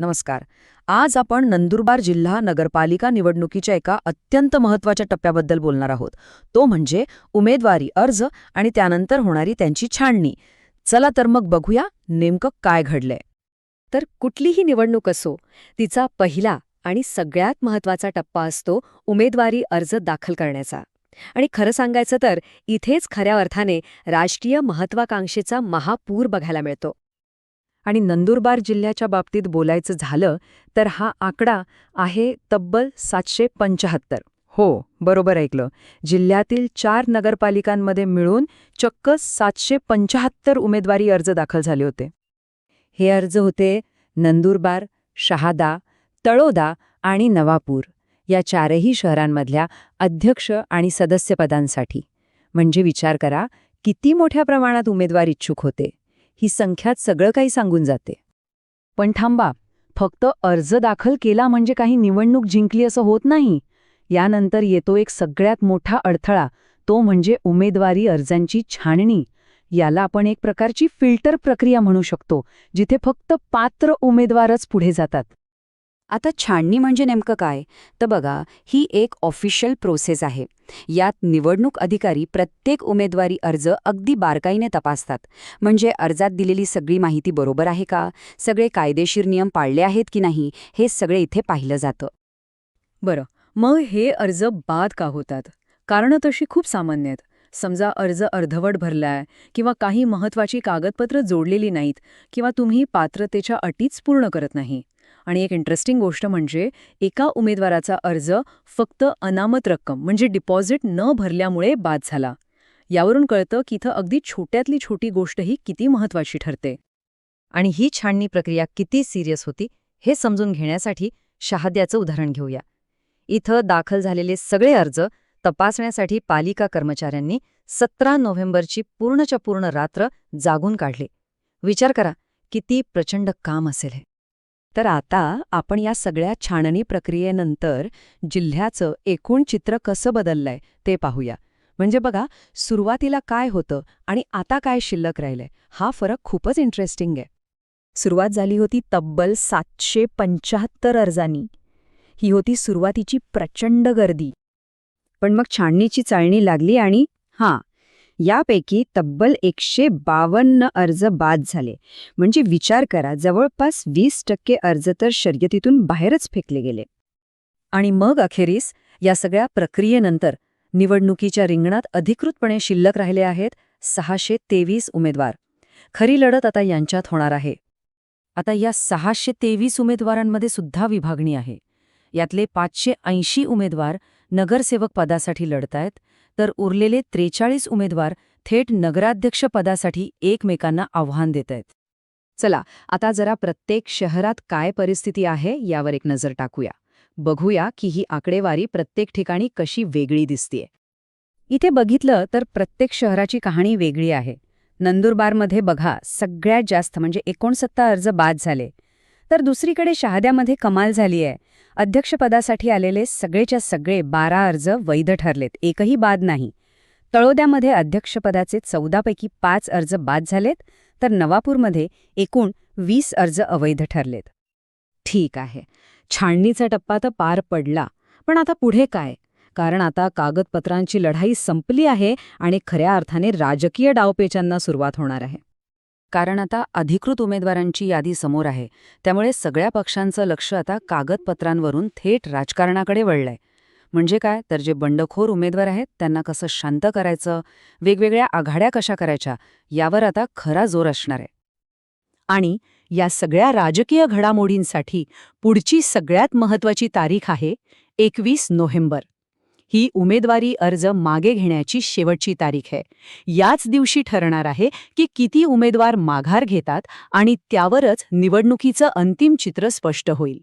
नमस्कार. आज आपण नंदुरबार जिल्हा नगरपालिका निवडणुकीच्या एका अत्यंत महत्त्वाच्या टप्प्याबद्दल बोलणार आहोत. तो म्हणजे उमेदवारी अर्ज आणि त्यानंतर होणारी त्यांची छाननी. चला तर मग बघूया नेमकं काय घडलंय. तर कुठलीही निवडणूक असो तिचा पहिला आणि सगळ्यात महत्त्वाचा टप्पा असतो उमेदवारी अर्ज दाखल करण्याचा. आणि खरं सांगायचं तर इथेच खऱ्या अर्थाने राष्ट्रीय महत्वाकांक्षेचा महापूर बघायला मिळतो. आणि नंदुरबार जिल्ह्याच्या बाबतीत बोलायचं झालं तर हा आकडा आहे तब्बल सातशे पंचाहत्तर. हो बरोबर ऐकलं. जिल्ह्यातील चार नगरपालिकांमध्ये मिळून चक्क सातशे पंचाहत्तर उमेदवारी अर्ज दाखल झाले होते. हे अर्ज होते नंदुरबार शहादा तळोदा आणि नवापूर या चारही शहरांमधल्या अध्यक्ष आणि सदस्यपदांसाठी. म्हणजे विचार करा किती मोठ्या प्रमाणात उमेदवार इच्छुक होते? ही संख्यात सगळं काही सांगून जाते. पण थांबा फक्त अर्ज दाखल केला म्हणजे काही निवडणूक जिंकली असं होत नाही. यानंतर येतो एक सगळ्यात मोठा अडथळा तो म्हणजे उमेदवारी अर्जांची छाणणी. याला आपण एक प्रकारची फिल्टर प्रक्रिया म्हणू शकतो जिथे फक्त पात्र उमेदवारच पुढे जातात. आता छाणणी म्हणजे नेमकं काय? तर बघा ही एक ऑफिशियल प्रोसेस आहे. यात निवडणूक अधिकारी प्रत्येक उमेदवारी अर्ज अगदी बारकाईने तपासतात. म्हणजे अर्जात दिलेली सगळी माहिती बरोबर आहे का? सगळे कायदेशीर नियम पाळले आहेत की नाही? हे सगळे इथे पाहिलं जातं. बरं मग हे अर्ज बाद का होतात? कारणं तशी खूप सामान्य आहेत. समजा अर्ज अर्धवट भरलाय किंवा काही महत्वाची कागदपत्र जोडलेली नाहीत किंवा तुम्ही पात्रतेच्या अटीच पूर्ण करत नाही. आणि एक इंटरेस्टिंग गोष्ट म्हणजे एका उमेदवाराचा अर्ज फक्त अनामत रक्कम म्हणजे डिपॉझिट न भरल्यामुळे बाद झाला. यावरून कळतं की इथं अगदी छोट्यातली छोटी गोष्टही किती महत्वाची ठरते. आणि ही छाननी प्रक्रिया किती सिरियस होती हे समजून घेण्यासाठी शहाद्याचं उदाहरण घेऊया. इथं दाखल झालेले सगळे अर्ज तपासण्यासाठी पालिका कर्मचाऱ्यांनी सतरा नोव्हेंबरची पूर्णच्या पूर्ण रात्र जागून काढले. विचार करा किती प्रचंड काम असेल हे. तर आता आपण या सगळ्या छाननी प्रक्रियेनंतर जिल्ह्याचं एकूण चित्र कसं बदललंय ते पाहूया. म्हणजे बघा सुरुवातीला काय होतं आणि आता काय शिल्लक राहिलंय हा फरक खूपच इंटरेस्टिंग आहे. सुरुवात झाली होती तब्बल सातशे पंचाहत्तर अर्जांनी. ही होती सुरुवातीची प्रचंड गर्दी. पण मग छाणणीची चाळणी लागली आणि हां यापैकी तब्बल एकशे बावन्न अर्ज बाद झाले. म्हणजे विचार करा जवळपास वीस टक्के अर्ज तर शर्यतीतून बाहेरच फेकले गेले. आणि मग अखेरीस या सगळ्या प्रक्रियेनंतर निवडणुकीच्या रिंगणात अधिकृतपणे शिल्लक राहिले आहेत सहाशे तेवीस उमेदवार. खरी लढत आता यांच्यात होणार आहे. आता या सहाशे तेवीस उमेदवारांमध्ये सुद्धा विभागणी आहे. यातले पाचशे ऐंशी उमेदवार नगरसेवक पदासाठी लढतायत तर उरलेले त्रेचाळीस उमेदवार थेट नगराध्यक्ष पदासाठी एकमेकांना आव्हान देत आहेत चला आता जरा प्रत्येक शहरात काय परिस्थिती आहे यावर एक नजर टाकूया. बघूया की ही आकडेवारी प्रत्येक ठिकाणी कशी वेगळी दिसतीये. इथे बघितलं तर प्रत्येक शहराची कहाणी वेगळी आहे. नंदुरबारमध्ये बघा सगळ्यात जास्त म्हणजे एकोणसत्तर अर्ज बाद झाले. तर दुसरीकडे शहाद्यामध्ये कमाल झाली आहे. अध्यक्षपदासाठी आलेले सगळेच्या सगळे बारा अर्ज वैध ठरलेत. एकही बाद नाही. तळोद्यामध्ये अध्यक्षपदाचे चौदापैकी पाच अर्ज बाद झालेत तर नवापूरमध्ये एकूण वीस अर्ज अवैध ठरलेत. ठीक आहे. छाणणीचा टप्पा तर पार पडला. पण आता पुढे काय? कारण आता कागदपत्रांची लढाई संपली आहे आणि खऱ्या अर्थाने राजकीय डावपेचांना सुरुवात होणार आहे. कारण आता अधिकृत उमेदवारांची यादी समोर आहे. त्यामुळे सगळ्या पक्षांचं लक्ष आता कागदपत्रांवरून थेट राजकारणाकडे वळलंय. म्हणजे काय? तर जे बंडखोर उमेदवार आहेत त्यांना कसं शांत करायचं? वेगवेगळ्या आघाड्या कशा करायच्या? यावर आता खरा जोर असणार आहे. आणि या सगळ्या राजकीय घडामोडींसाठी पुढची सगळ्यात महत्वाची तारीख आहे एकवीस नोव्हेंबर. ही उमेदवारी अर्ज मागे घेण्याची शेवटची तारीख आहे. याच दिवशी ठरणार आहे की किती उमेदवार माघार घेतात आणि त्यावरच निवडणुकीचं अंतिम चित्र स्पष्ट होईल.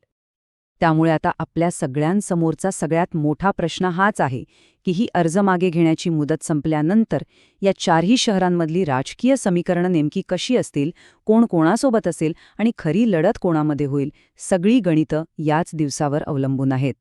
त्यामुळे आता आपल्या सगळ्यांसमोरचा सगळ्यात मोठा प्रश्न हाच आहे की ही अर्ज मागे घेण्याची मुदत संपल्यानंतर या चारही शहरांमधली राजकीय समीकरणं नेमकी कशी असतील कोण कोणासोबत असेल आणि खरी लढत कोणामध्ये होईल सगळी गणितं याच दिवसावर अवलंबून आहेत.